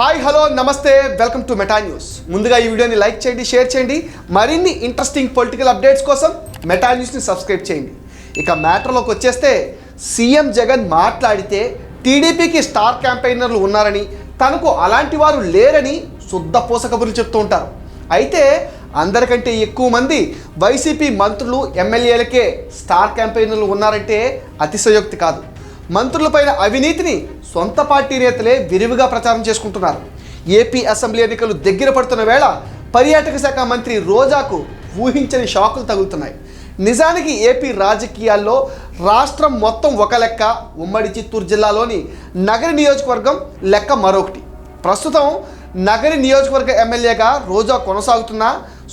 Hi hello namaste welcome to Meta news. ముందుగా ఈ వీడియోని లైక్ చేయండి షేర్ చేయండి. మరిన్ని ఇంట్రెస్టింగ్ పొలిటికల్ అప్డేట్స్ కోసం మెటా న్యూస్ని సబ్స్క్రైబ్ చేయండి. ఇక మ్యాటర్లోకి వచ్చేస్తే సీఎం జగన్ మాట్లాడితే టీడీపీకి స్టార్ క్యాంపెయినర్లు ఉన్నారని తనకు అలాంటి వారు లేరని శుద్ధ పోసకబుర్లు చెప్తూ ఉంటారు. అయితే అందరికంటే ఎక్కువ మంది వైసీపీ మంత్రులు ఎమ్మెల్యేలకే స్టార్ క్యాంపెయినర్లు ఉన్నారంటే అతిశయోక్తి కాదు. మంత్రులపైన అవినీతిని సొంత పార్టీ నేతలే విరివిగా ప్రచారం చేసుకుంటున్నారు. ఏపీ అసెంబ్లీ ఎన్నికలు దగ్గర పడుతున్న వేళ పర్యాటక శాఖ మంత్రి రోజాకు ఊహించని షాకులు తగులుతున్నాయి. నిజానికి ఏపీ రాజకీయాల్లో రాష్ట్రం మొత్తం ఒక లెక్క ఉమ్మడి చిత్తూరు జిల్లాలోని నగర నియోజకవర్గం లెక్క మరొకటి. ప్రస్తుతం నగరి నియోజకవర్గ ఎమ్మెల్యేగా రోజా కొనసాగుతున్న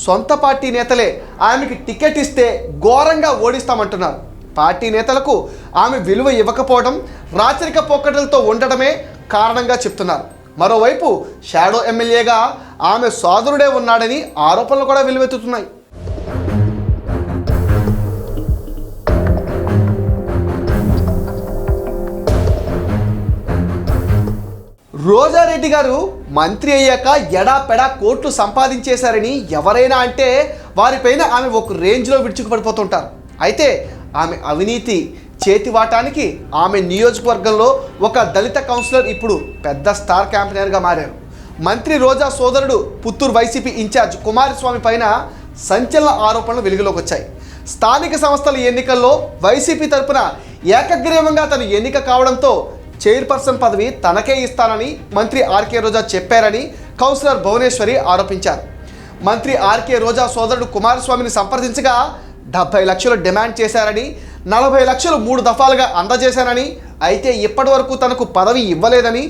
సొంత పార్టీ నేతలే ఆమెకి టికెట్ ఇస్తే ఘోరంగా ఓడిస్తామంటున్నారు. పార్టీ నేతలకు ఆమె విలువ ఇవ్వకపోవడం రాచరిక పోకడలతో ఉండటమే కారణంగా చెప్తున్నారు. మరోవైపు షాడో ఎమ్మెల్యేగా ఆమె సోదరుడే ఉన్నాడని ఆరోపణలు కూడా వెలువెత్తుతున్నాయి. రోజారెడ్డి గారు మంత్రి అయ్యాక ఎడాపెడా కోట్లు సంపాదించేశారని ఎవరైనా అంటే వారిపైన ఆమె ఒక రేంజ్లో విడుచుకుపడిపోతుంటారు అయితే ఆమె అవినీతి చేతివాటానికి ఆమె నియోజకవర్గంలో ఒక దళిత కౌన్సిలర్ ఇప్పుడు పెద్ద స్టార్ క్యాంపెయినర్గా మారారు. మంత్రి రోజా సోదరుడు పుత్తూరు వైసీపీ ఇన్ఛార్జ్ కుమారస్వామి పైన సంచలన ఆరోపణలు వెలుగులోకి వచ్చాయి. స్థానిక సంస్థల ఎన్నికల్లో వైసీపీ తరపున ఏకగ్రీవంగా తను ఎన్నిక కావడంతో చైర్పర్సన్ పదవి తనకే ఇస్తానని మంత్రి ఆర్కే రోజా చెప్పారని కౌన్సిలర్ భువనేశ్వరి ఆరోపించారు. మంత్రి ఆర్కే రోజా సోదరుడు కుమారస్వామిని సంప్రదించగా డెబ్బై లక్షలు డిమాండ్ చేశారని నలభై లక్షలు మూడు దఫాలుగా అందజేశానని అయితే ఇప్పటి వరకు తనకు పదవి ఇవ్వలేదని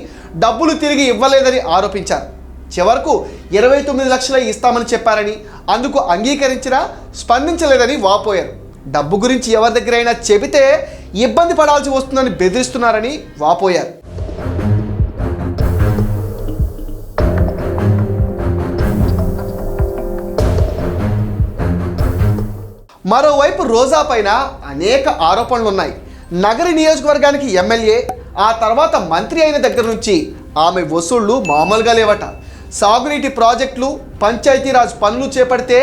డబ్బులు తిరిగి ఇవ్వలేదని ఆరోపించారు. చివరకు ఇరవై తొమ్మిది లక్షలే ఇస్తామని చెప్పారని అందుకు అంగీకరించినా స్పందించలేదని వాపోయారు. డబ్బు గురించి ఎవరి దగ్గరైనా చెబితే ఇబ్బంది పడాల్సి వస్తుందని బెదిరిస్తున్నారని వాపోయారు. మరోవైపు రోజా పైన అనేక ఆరోపణలు ఉన్నాయి నగరి నియోజకవర్గానికి ఎమ్మెల్యే ఆ తర్వాత మంత్రి అయిన దగ్గర నుంచి ఆమె వసూళ్ళు మామూలుగా లేవట. సాగునీటి ప్రాజెక్టులు పంచాయతీరాజ్ పనులు చేపడితే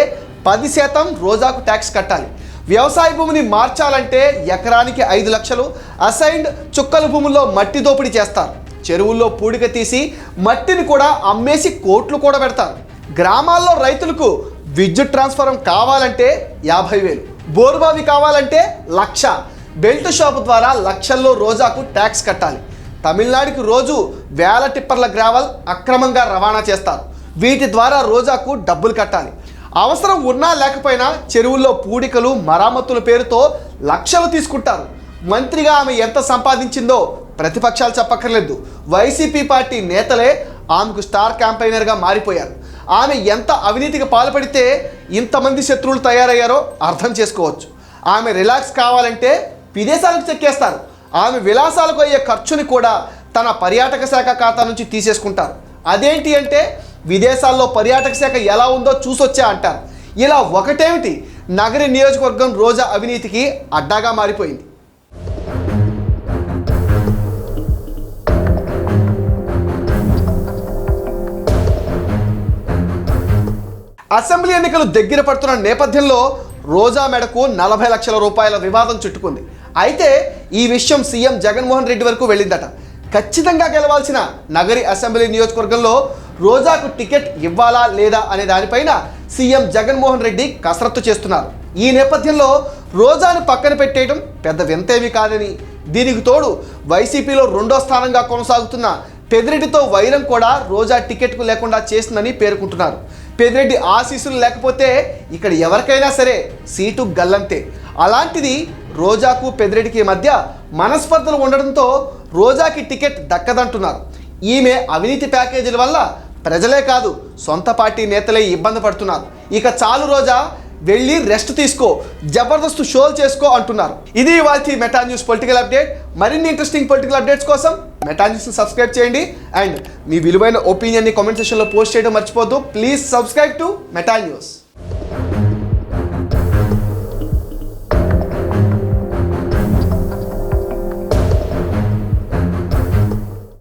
పది శాతం రోజాకు ట్యాక్స్ కట్టాలి. వ్యవసాయ భూమిని మార్చాలంటే ఎకరానికి ఐదు లక్షలు అసైన్డ్ చుక్కల భూముల్లో మట్టి దోపిడీ చేస్తారు. చెరువుల్లో పూడిక తీసి మట్టిని కూడా అమ్మేసి కోట్లు కూడా పెడతారు గ్రామాల్లో రైతులకు విద్యుత్ ట్రాన్స్ఫారం కావాలంటే యాభై వేలు. బోరుబావి కావాలంటే లక్ష. బెల్ట్ షాప్ ద్వారా లక్షల్లో రోజాకు ట్యాక్స్ కట్టాలి. తమిళనాడుకి రోజు వేల టిప్పర్ల గ్రావల్ అక్రమంగా రవాణా చేస్తారు. వీటి ద్వారా రోజాకు డబ్బులు కట్టాలి. అవసరం ఉన్నా లేకపోయినా చెరువుల్లో పూడికలు మరామతుల పేరుతో లక్షలు తీసుకుంటారు. మంత్రిగా ఆమె ఎంత సంపాదించిందో ప్రతిపక్షాలు చెప్పక్కర్లేదు. వైసీపీ పార్టీ నేతలే ఆమెకు స్టార్ క్యాంపెయినర్గా మారిపోయారు. ఆమె ఎంత అవినీతికి పాల్పడితే ఇంతమంది శత్రువులు తయారయ్యారో అర్థం చేసుకోవచ్చు. ఆమె రిలాక్స్ కావాలంటే విదేశాలకు చెక్కేస్తారు. ఆమె విలాసాలకు అయ్యే ఖర్చుని కూడా తన పర్యాటక శాఖ ఖాతా నుంచి తీసేసుకుంటారు. అదేంటి అంటే విదేశాల్లో పర్యాటక శాఖ ఎలా ఉందో చూసొచ్చా అంటారు. ఇలా ఒకటేమిటి? నగరి నియోజకవర్గం రోజా అవినీతికి అడ్డాగా మారిపోయింది. అసెంబ్లీ ఎన్నికలు దగ్గర పడుతున్న నేపథ్యంలో రోజా మెడకు నలభై లక్షల రూపాయల వివాదం చుట్టుకుంది. అయితే ఈ విషయం సీఎం జగన్మోహన్ రెడ్డి వరకు వెళ్ళిందట. ఖచ్చితంగా గెలవాల్సిన నగరి అసెంబ్లీ నియోజకవర్గంలో రోజాకు టికెట్ ఇవ్వాలా లేదా అనే దానిపైన సీఎం జగన్మోహన్ రెడ్డి కసరత్తు చేస్తున్నారు. ఈ నేపథ్యంలో రోజాను పక్కన పెట్టేయడం పెద్ద వింతేమీ కాదని దీనికి తోడు వైసీపీలో రెండో స్థానంగా కొనసాగుతున్న పెదిరెడ్డితో వైరం కూడా రోజా టికెట్కు లేకుండా చేసిందని పేర్కొంటున్నారు. పెదిరెడ్డి ఆశీస్సులు లేకపోతే ఇక్కడ ఎవరికైనా సరే సీటు గల్లంతే. అలాంటిది రోజాకు పెదిరెడ్డికి మధ్య మనస్పర్ధలు ఉండడంతో రోజాకి టికెట్ దక్కదంటున్నారు. ఈమె అవినీతి ప్యాకేజీల వల్ల ప్రజలే కాదు సొంత పార్టీ నేతలే ఇబ్బంది పడుతున్నారు. ఇక చాలు రోజా వెళ్ళి రెస్ట్ తీసుకో జబర్దస్త్ షోలు చేసుకో అంటున్నారు. ఇది ఇవాళ మెటా న్యూస్ పొలిటికల్ అప్డేట్. మరిన్ని ఇంట్రెస్టింగ్ పొలిటికల్ అప్డేట్స్ కోసం మెటా న్యూస్ని సబ్స్క్రైబ్ చేయండి. అండ్ మీ విలువైన ఒపీనియన్ని కామెంట్ సెక్షన్లో పోస్ట్ చేయడం మర్చిపోద్దు please subscribe to Meta news.